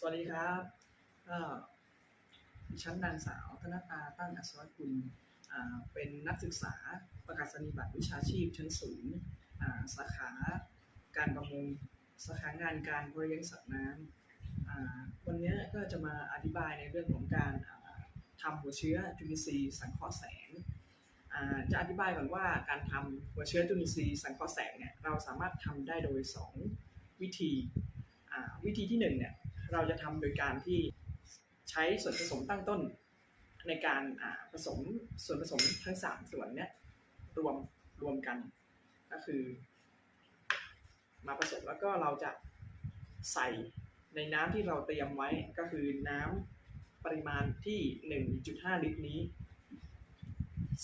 สวัสดีครับก็ดิฉันนางสาวธนตาตั้งอัศวกุลเป็นนักศึกษาประกาศนียบัตรวิชาชีพชั้นสูงอ่าสาขาการประมงสาขางานการบริเลี้ยงสัตว์น้ำวันนี้ก็จะมาอธิบายในเรื่องของการทำหัวเชื้อจุลินทรีย์สังเคราะห์แสงจะอธิบายก่อนว่าการทำหัวเชื้อจุลินทรีย์สังเคราะห์แสงเนี่ยเราสามารถทำได้โดย 2 วิธีวิธีที่หนึ่งเนี่ย เราจะทำโดยการที่ใช้ส่วนผสมตั้งต้น ในการผสมส่วนผสมทั้งสามส่วนเนี่ยรวมรวมกัน ก็คือ มาผสมแล้วก็เราจะใส่ในน้ำที่เราเตรียมไว้ก็คือน้ำปริมาณที่ 1.5 ลิตรนี้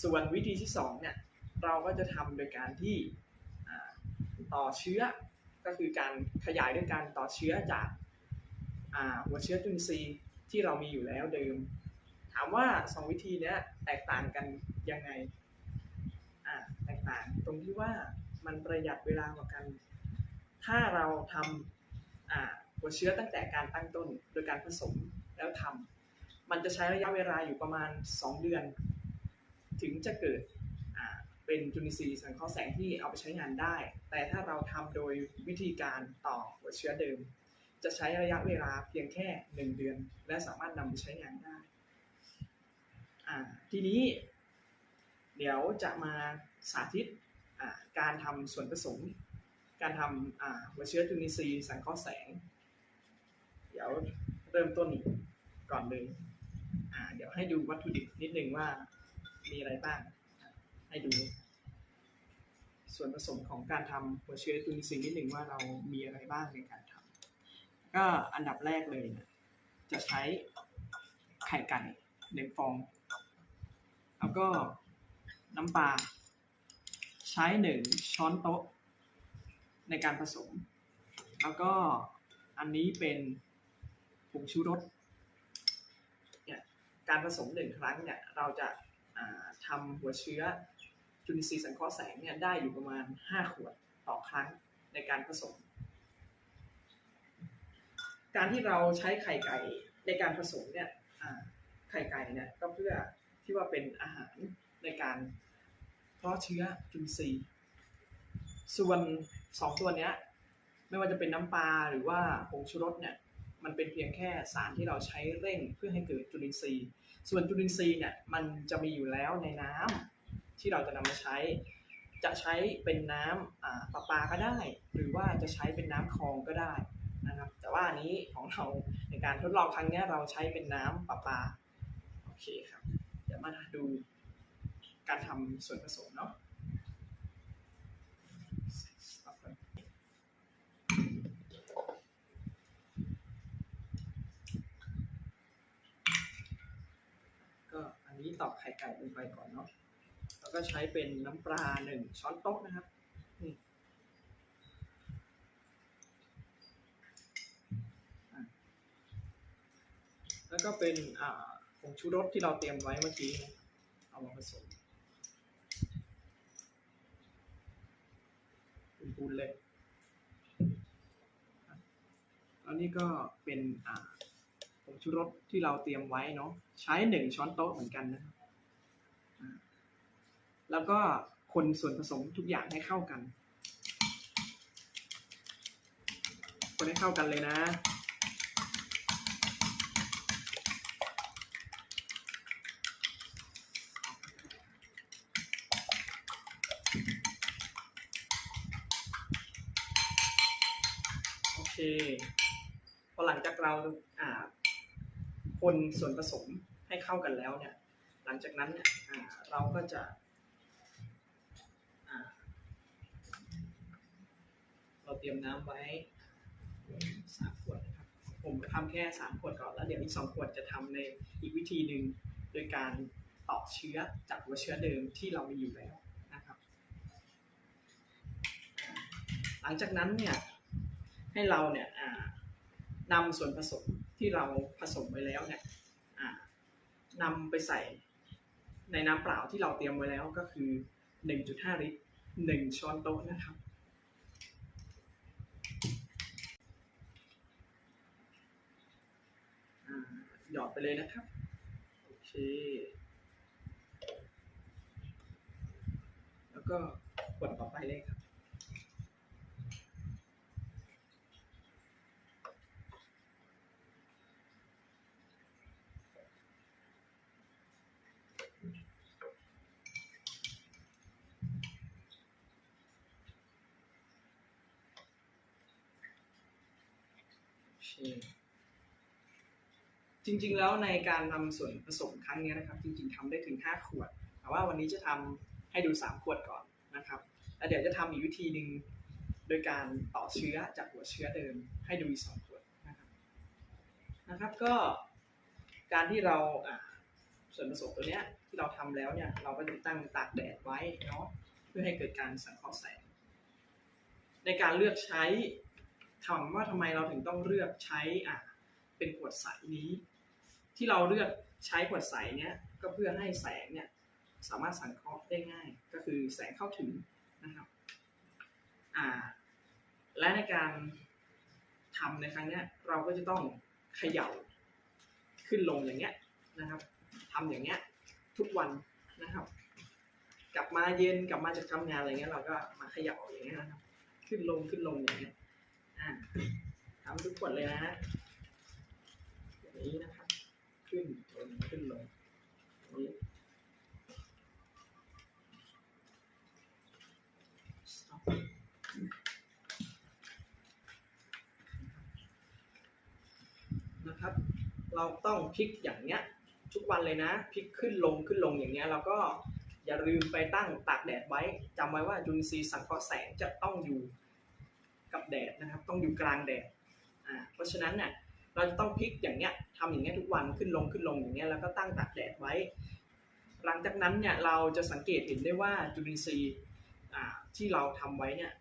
ส่วนวิธีที่สองเนี่ยเราก็จะทำโดยการที่ต่อเชื้อก็คือการขยายด้วยการต่อเชื้อจาก หัวเชื้อจุลินทรีย์ที่เรามีอยู่แล้วเดิม ถามว่าสองวิธีนี้แตกต่างกันยังไงอ่าแตกต่างตรงที่ว่ามันประหยัดเวลากว่ากัน ถ้าเราทำอ่าหัวเชื้อตั้งแต่การตั้งต้นโดยการผสมแล้วทำมันจะใช้ระยะเวลาอยู่ประมาณ 2 เดือน ถึงจะเกิดอ่าเป็นจุลินทรีย์สังเคราะห์แสงที่เอาไปใช้งานได้ แต่ถ้าเราทำโดยวิธีการต่อหัวเชื้อเดิม จะใช้ระยะเวลาเพียงแค่ 1 เดือน และสามารถนำไปใช้งานได้ ทีนี้ เดี๋ยวจะมาสาธิตการทำส่วนผสม การทำหัวเชื้อจุลินทรีย์สังเคราะห์แสง เดี๋ยวเริ่มต้นก่อนเลยเดี๋ยวให้ดูวัตถุดิบนิดนึงว่ามีอะไรบ้าง ให้ดู ส่วนผสมของการทำหัวเชื้อจุลินทรีย์นิดหนึ่งว่าเรามีอะไรบ้างในการทำ ก็อันดับแรกเลยจะใช้ไข่ไก่หนึ่งฟอง แล้วก็น้ำปลาใช้หนึ่งช้อนโต๊ะ ในการผสม แล้วก็อันนี้เป็นผงชูรสเนี่ยการผสมหนึ่งครั้งเนี่ยเราจะาทำหัวเชื้อจุลินทรีย์สังเคราะห์แสงเนี่ยได้อยู่ประมาณ 5 ขวดต่อครั้งในการผสม การที่เราใช้ไข่ไก่ในการผสมเนี่ยไข่ไก่เนี่ยก็เพื่อที่ว่าเป็นอาหารในการเพาะเชื้อจุลินทรีย์ส่วนสองตัวเนี้ยไม่ว่าจะเป็นน้ำปลาหรือว่าผงชูรสเนี่ยมันเป็นเพียงแค่สารที่เราใช้เร่งเพื่อให้เกิดจุลินทรีย์ ส่วนจุลินทรีย์เนี่ยมันจะมีอยู่แล้วในน้ำที่เราจะนำมาใช้ จะใช้เป็นน้ำอ่าประปาก็ได้ หรือว่าจะใช้เป็นน้ำคลองก็ได้ นะครับ แต่ว่าอันนี้ของเราในการทดลองครั้งนี้เราใช้เป็นน้ำประปาโอเคครับ เดี๋ยวมาดูการทำส่วนผสมเนาะก็อันนี้ตอกไข่ไก่ลงไปก่อนเนาะแล้วก็ใช้เป็นน้ำปลาหนึ่งช้อนโต๊ะนะครับนี่อะ แล้วก็เป็นผงชูรสที่เราเตรียมไว้เมื่อกี้เอามาผสมปูนเลยอะแล้วนี่ก็เป็นผงชูรสที่เราเตรียมไว้เนาะใช้หนึ่งช้อนโต๊ะเหมือนกันนะแล้วก็คนส่วนผสมทุกอย่างให้เข้ากัน คนให้เข้ากันเลยนะ พอหลังจากเราอ่าคนส่วนผสมให้เข้ากันแล้วเนี่ย หลังจากนั้นเนี่ยอ่าเราก็จะเราเตรียมน้ำไว้สามขวดนะครับผมทำแค่สามขวดก่อนแล้วเดี๋ยวอีกสองขวดจะทำในอีกวิธีหนึ่งโดยการตอกเชื้อจากหัวเชื้อเดิมที่เรามีอยู่แล้วนะครับ หลังจากนั้นเนี่ย ให้เราเนี่ยนำส่วนผสมที่เราผสมไว้แล้วเนี่ยนำไปใส่ในน้ำเปล่าที่เราเตรียมไว้แล้วก็คือ 1.5 ลิตร 1 ช้อนโต๊ะนะครับ หยอดไปเลยนะครับ โอเค แล้วก็กดต่อไปเลยครับ จริงๆแล้วในการทำส่วนผสมครั้งเนี้ยนะครับ จริงๆทำได้ถึง 5 ขวด แต่ว่าวันนี้จะทำให้ดู 3 ขวดก่อนนะครับแล้วเดี๋ยวจะทำอีกวิธีหนึ่งโดยการต่อเชื้อจากหัวเชื้อเดิมให้ดูอีก 2 ขวดนะครับนะครับก็การที่เราอ่าส่วนผสมตัวเนี้ยที่เราทำแล้วเนี่ยเราก็จะตั้งตากแดดไว้เนาะเพื่อให้เกิดการสังเคราะห์แสงในการเลือกใช้ ถามว่าทำไมเราถึงต้องเลือกใช้อะเป็นขวดใสนี้ ที่เราเลือกใช้ขวดใสเนี้ยก็เพื่อให้แสงเนี่ยสามารถสังเคราะห์ได้ง่าย ก็คือแสงเข้าถึงนะครับอ่าและในการทำในครั้งเนี้ยเราก็จะต้องเขย่าขึ้นลงอย่างเงี้ยนะครับทำอย่างเงี้ยทุกวันนะครับ กลับมาเย็นกลับมาจากทำงานอะไรเงี้ยเราก็มาเขย่าอย่างเงี้ยนะครับ ขึ้นลงขึ้นลงอย่างเงี้ย อ่าทำทุกขวดเลยนะอย่างนี้นะครับ ขึ้นลงขึ้นลงนี้ Stop นะครับ เราต้องพลิกอย่างเงี้ย ทุกวันเลยนะพลิกขึ้นลงขึ้นลงอย่างเงี้ยเราก็อย่าลืมไปตั้งตากแดดไว้จำไว้ว่าจุลินทรีย์สังเคราะห์แสงจะต้องอยู่ แดดนะครับ ต้องอยู่กลางแดดอ่าเพราะฉะนั้นเนี่ยเราจะต้องพลิกอย่างเงี้ยทำอย่างเงี้ยทุกวันขึ้นลงขึ้นลงอย่างเงี้ยแล้วก็ตั้งตากแดดไว้ หลังจากนั้นเนี่ยเราจะสังเกตเห็นได้ว่าจุลินทรีย์อ่าที่เราทำไว้เนี่ย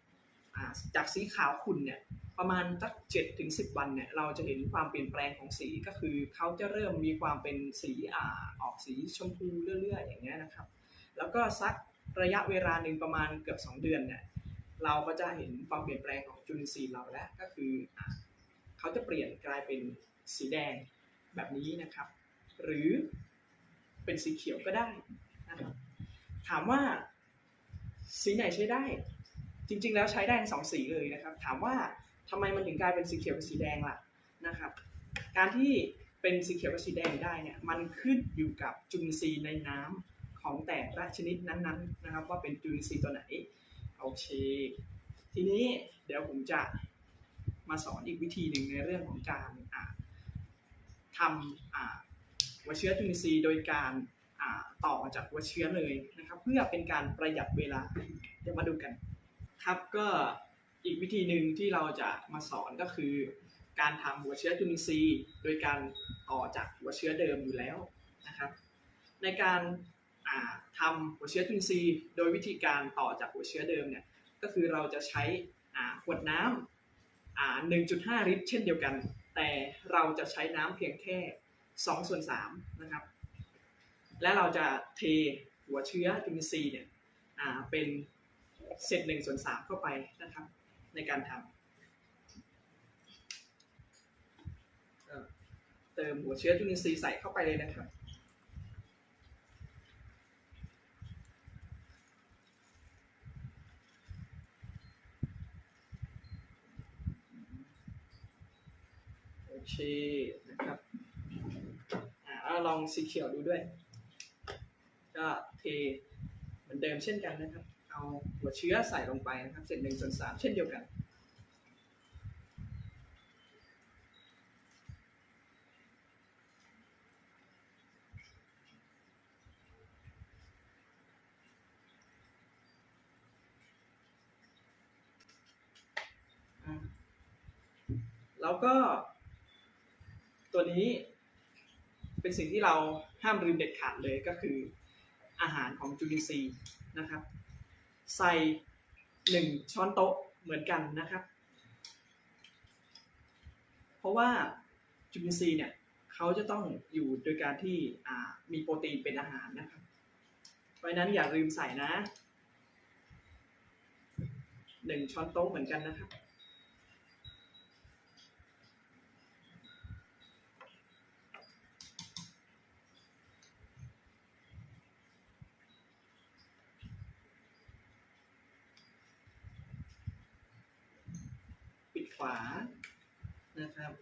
อ่าจากสีขาวขุ่นเนี่ยประมาณสักเจ็ดถึงสิบวันเนี่ยเราจะเห็นความเปลี่ยนแปลงของสีก็คือเขาจะเริ่มมีความเป็นสีอ่าออกสีชมพูเรื่อยๆ อย่างเงี้ยนะครับ แล้วก็สักระยะเวลาหนึ่งประมาณเกือบสองเดือนเนี่ย เราก็จะเห็นความเปลี่ยนแปลงของจุลินทรีย์เราแล้วก็คืออเขาจะเปลี่ยนกลายเป็นสีแดงแบบนี้นะครับ หรือเป็นสีเขียวก็ได้นะครับถามว่าสีไหนใช้ได้ จริง ๆ แล้วใช้ได้ทั้งสองสีเลยนะครับ ถามว่าทำไมมันถึงกลายเป็นสีเขียวกับสีแดงล่ะนะครับ การที่เป็นสีเขียวกับสีแดงได้เนี่ยมันขึ้นอยู่กับจุลินทรีย์ในน้ำของแต่ละชนิดนั้นๆนะครับ ว่าเป็นจุลินทรีย์ตัวไหน โอเค ทีนี้เดี๋ยวผมจะมาสอนอีกวิธีหนึ่งในเรื่องของการทำอ่าหัวเชื้อจุลินทรีย์โดยการต่อจากหัวเชื้อเลยนะครับ เพื่อเป็นการประหยัดเวลาเดี๋ยวมาดูกัน ครับก็อีกวิธีหนึ่งที่เราจะมาสอนก็คือ การทำหัวเชื้อจุลินทรีย์ โดยการต่อจากหัวเชื้อเดิมอยู่แล้วนะครับ ในการ ทำหัวเชื้อจุลินทรีย์ โดยวิธีการต่อจากหัวเชื้อเดิมเนี่ยก็คือเราจะใช้ขวดน้ำอ่า1.5ลิตร เช่นเดียวกัน แต่เราจะใช้น้ำเพียงแค่2ส่วน3นะครับ และเราจะเทหัวเชื้อจุลินทรีย์เนี่ยเป็นเศษ1ส่วน3เข้าไปนะครับในการทำเติมหัวเชื้อจุลินทรีย์ใส่เข้าไปเลยนะครับ เคนะครับอ่าลองสีเขียวดูด้วย ก็เทเหมือนเดิมเช่นกันนะครับ เอาหัวเชื้อใส่ลงไปนะครับเศษหนึ่งส่วนสามเช่นเดียวกันแล้วก็ ตัวนี้เป็นสิ่งที่เราห้ามลืมเด็ดขาดเลยก็คืออาหารของจุลินทรีย์นะครับ ใส่หนึ่งช้อนโต๊ะเหมือนกันนะครับ เพราะว่าจุลินทรีย์เนี่ยเขาจะต้องอยู่โดยการที่มีโปรตีนเป็นอาหารนะครับ เพราะนั้นอย่าลืมใส่นะหนึ่งช้อนโต๊ะเหมือนกันนะครับ โานะครับ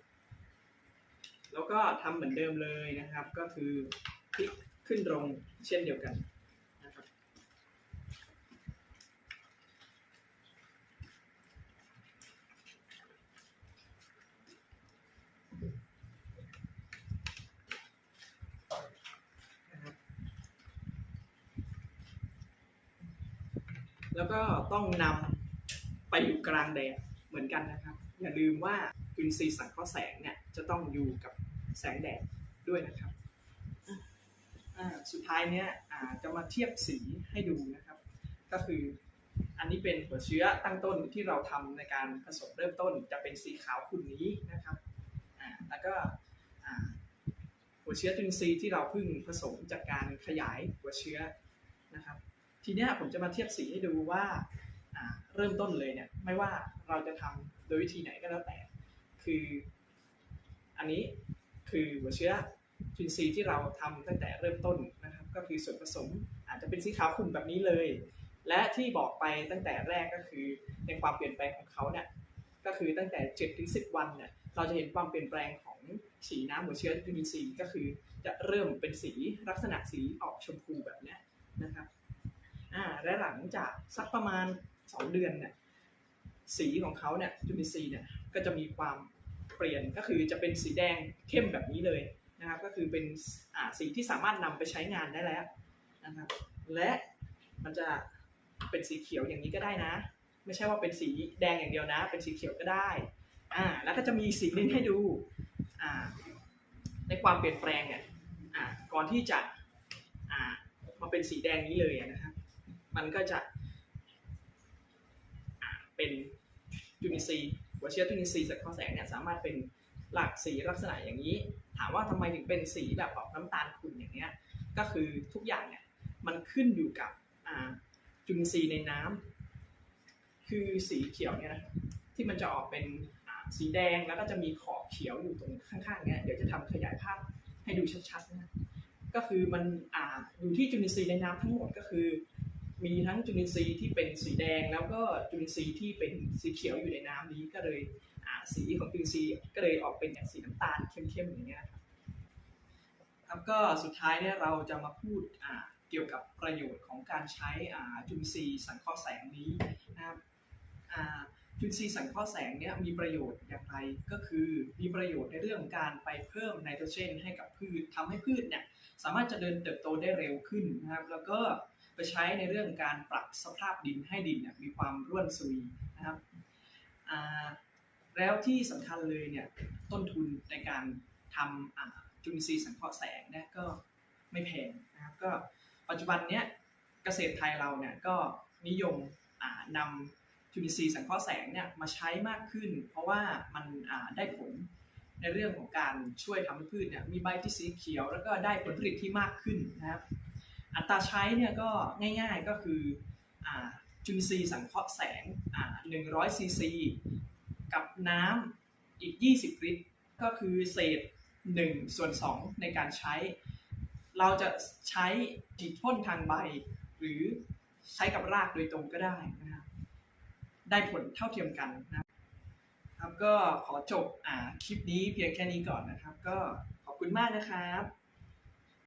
แล้วก็ทำเหมือนเดิมเลยนะครับ ก็คือพลิกขึ้นตรงเช่นเดียวกันนะครับ แล้วก็ต้องนำไปอยู่กลางแดดเหมือนกันนะครับ อย่าลืมว่าจุลินทรีย์สังเคราะห์แสงเนี่ยจะต้องอยู่กับแสงแดดด้วยนะครับสุดท้ายเนี่ยจะมาเทียบสีให้ดูนะครับ ก็คืออันนี้เป็นหัวเชื้อตั้งต้นที่เราทำในการผสมเริ่มต้นจะเป็นสีขาวขุ่นนี้นะครับแล้วก็หัวเชื้อจุลินทรีย์ที่เราเพิ่งผสมจากการขยายหัวเชื้อนะครับ ทีนี้ผมจะมาเทียบสีให้ดูว่าเริ่มต้นเลยเนี่ยไม่ว่าเราจะทำโดยวิธีไหนก็แล้วแต่ คือ อันนี้คือหัวเชื้อจุลินทรีย์ที่เราทำตั้งแต่เริ่มต้นนะครับ ก็คือส่วนผสมอาจจะเป็นสีขาวขุ่นแบบนี้เลย และที่บอกไปตั้งแต่แรกก็คือในความเปลี่ยนแปลงของเขาเนี่ยก็คือตั้งแต่7ถึง10 วันเนี่ยเราจะเห็นความเปลี่ยนแปลงของสีน้ำหัวเชื้อจุลินทรีย์ก็คือจะเริ่มเป็นสีลักษณะสีออกชมพูแบบนี้นะครับอ่าและหลังจากสักประมาณ 2 เดือนเนี่ย สีของเขาเนี่ยจุลินทรีย์เนี่ยก็จะมีความเปลี่ยนก็คือจะเป็นสีแดงเข้มแบบนี้เลยนะครับ ก็คือเป็นสีที่สามารถนำไปใช้งานได้แล้วนะครับ และมันจะเป็นสีเขียวอย่างนี้ก็ได้นะ ไม่ใช่ว่าเป็นสีแดงอย่างเดียวนะ เป็นสีเขียวก็ได้อ่าแล้วก็จะมีสีหนึงให้ดูอ่าในความเปลี่ยนแปลงเนี่ยอ่าก่อนที่จะอ่ามาเป็นสีแดงนี้เลยนะครับ มันก็จะ เป็นจุลินทรีย์หัวเชื้อจุลินทรีย์สังเคราะห์แสงเนี่ยสามารถเป็นหลักสีลักษณะอย่างนี้ ถามว่าทำไมถึงเป็นสีแบบออกน้ำตาลขุ่นอย่างเงี้ยก็คือทุกอย่างเนี่ยมันขึ้นอยู่กับจุลินทรีย์ในน้ำคือสีเขียวเนี่ยนะที่มันจะออกเป็นสีแดงแล้วก็จะมีขอบเขียวอยู่ตรงข้างๆเนี่ยเดี๋ยวจะทำขยายภาพให้ดูชัดๆนะก็คือมันออยู่ที่จุลินทรีย์ในน้ำทั้งหมดก็คือ มีทั้งจุลินทรีย์ที่เป็นสีแดง แล้วก็จุลินทรีย์ที่เป็นสีเขียวอยู่ในน้ำนี้ก็เลยสีของจุลินทรีย์ก็เลยออกเป็นอย่างสีน้ำตาลเข้มๆอย่างเงี้ยครับครับก็สุดท้ายเนี่ยเราจะมาพูดเกี่ยวกับประโยชน์ของการใช้จุลินทรีย์สังเคราะห์แสงนี้นะครับจุลินทรีย์สังเคราะห์แสงเนี่ยมีประโยชน์อย่างไรก็คือมีประโยชน์ในเรื่องการไปเพิ่มไนโตรเจนให้กับพืชทำให้พืชเนี่ยสามารถเจริญเติบโตได้เร็วขึ้นนะครับแล้วก็ ไปใช้ในเรื่องการปรับสภาพดินให้ดินเนี่ยมีความร่วนซุยนะครับแล้วที่สำคัญเลยเนี่ยต้นทุนในการทำจุลินทรีย์สังเคราะห์แสงเนี่ยก็ไม่แพงนะครับก็ปัจจุบันเนี้ยเกษตรไทยเราเนี่ยก็นิยมอ่านำจุลินทรีย์สังเคราะห์แสงเนี่ยมาใช้มากขึ้น เพราะว่ามันได้ผลในเรื่องของการช่วยทำให้พืชเนี่ยมีใบที่สีเขียว แล้วก็ได้ผลผลิตที่มากขึ้นนะครับ อัตราใช้เนี่ยก็ง่ายๆก็คือจุลินทรีย์สังเคราะห์แสงอ่า100ซีซีกับน้ำอีก 20 ลิตร ก็คือเศษ1ส่วน2ในการใช้ เราจะใช้ฉีดพ่นทางใบ หรือใช้กับรากโดยตรงก็ได้นะครับได้ผลเท่าเทียมกันนะครับก็ขอจบอคลิปนี้เพียงแค่นี้ก่อนนะครับ ก็ขอบคุณมากนะครับ